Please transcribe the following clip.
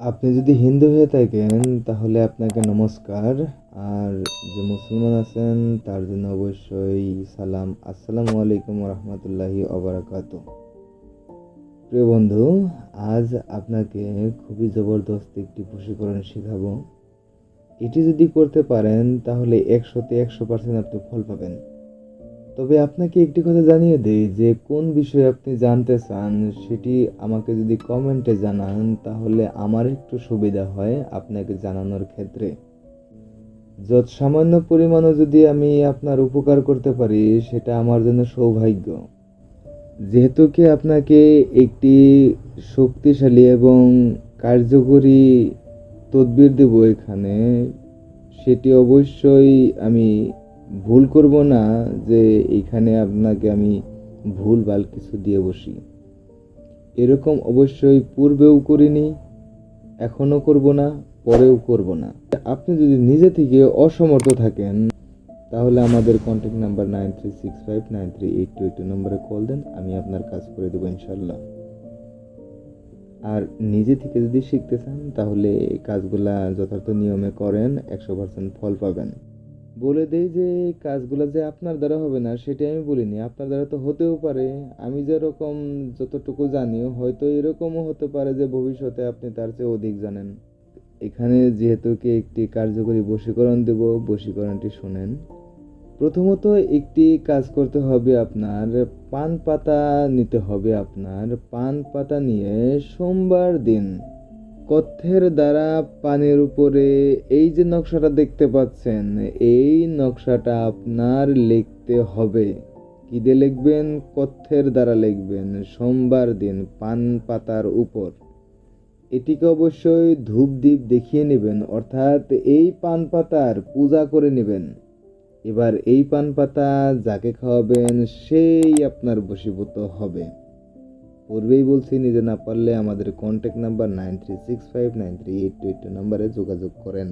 আপনি যদি হিন্দু হয়ে থাকেন, তাহলে আপনাকে নমস্কার। আর যে মুসলমান আছেন, তার জন্য অবশ্যই সালাম। আসসালামু আলাইকুম রহমতুল্লাহি অবরাকাত প্রিয় বন্ধু, আজ আপনাকে খুবই জবরদস্ত একটি বশীকরণ শেখাবো। এটি যদি করতে পারেন, তাহলে একশোতে একশো পার্সেন্ট আপনি ফল পাবেন। তবে আপনাকে একটি কথা জানিয়ে দেই যে, কোন বিষয়ে আপনি জানতে চান সেটি আমাকে যদি কমেন্টে জানান, তাহলে আমার একটু সুবিধা হয় আপনাকে জানানোর ক্ষেত্রে। যত সামান্য পরিমাণও যদি আমি আপনার উপকার করতে পারি, সেটা আমার জন্য সৌভাগ্য। যেহেতু কি আপনাকে একটি শক্তিশালী এবং কার্যকরী তদবির দেব এখানে, সেটি অবশ্যই আমি ভুল করব না যে এখানে আপনাকে আমি ভুল ভালো কিছু দিয়ে বসি। এরকম অবশ্যই পূর্বেও করিনি, এখনও করব না, পরেও করব না। আপনি যদি নিজে থেকে অসমর্থ থাকেন, তাহলে আমাদের contact number nine three six five nine three eight two eight two নম্বরে কল দেন, আমি আপনার কাজ করে দেবো ইনশাল্লাহ আর নিজে থেকে যদি শিখতে চান, তাহলে কাজগুলা যথার্থ নিয়মে করেন, একশো পার্সেন্ট ফল পাবেন। বলে দেই যে, কাজগুলো যে আপনার দ্বারা হবে না সেটা আমি বলিনি। আপনার দ্বারা তো হতেও পারে। আমি যেরকম যতটুকু জানি, হয়তো এরকমও হতে পারে যে, ভবিষ্যতে আপনি তার চেয়ে অধিক জানেন। এখানে যেহেতু কি একটি কার্যকরী বশীকরণ দেব, বশীকরণটি শোনেন। প্রথমত একটি কাজ করতে হবে আপনার, পান পাতা নিতে হবে আপনার। পান পাতা নিয়ে সোমবার দিন কথ্যের দ্বারা পানির উপরে এই যে নকশাটা দেখতে পাচ্ছেন, এই নকশাটা আপনার লিখতে হবে। কি দিয়ে লিখবেন? কথ্যের দ্বারা লিখবেন, সোমবার দিন পান পাতার উপর। এটিকে অবশ্যই ধূপ দ্বীপ দেখিয়ে নেবেন, অর্থাৎ এই পান পাতার পূজা করে নেবেন। এবার এই পান পাতা যাকে খাওয়াবেন, সেই আপনার বশীভূত হবে। পূর্বেই বলছি, নিজে না পারলে আমাদের contact number nine three six five nine three eight two eight two নাম্বারে যোগাযোগ করেন।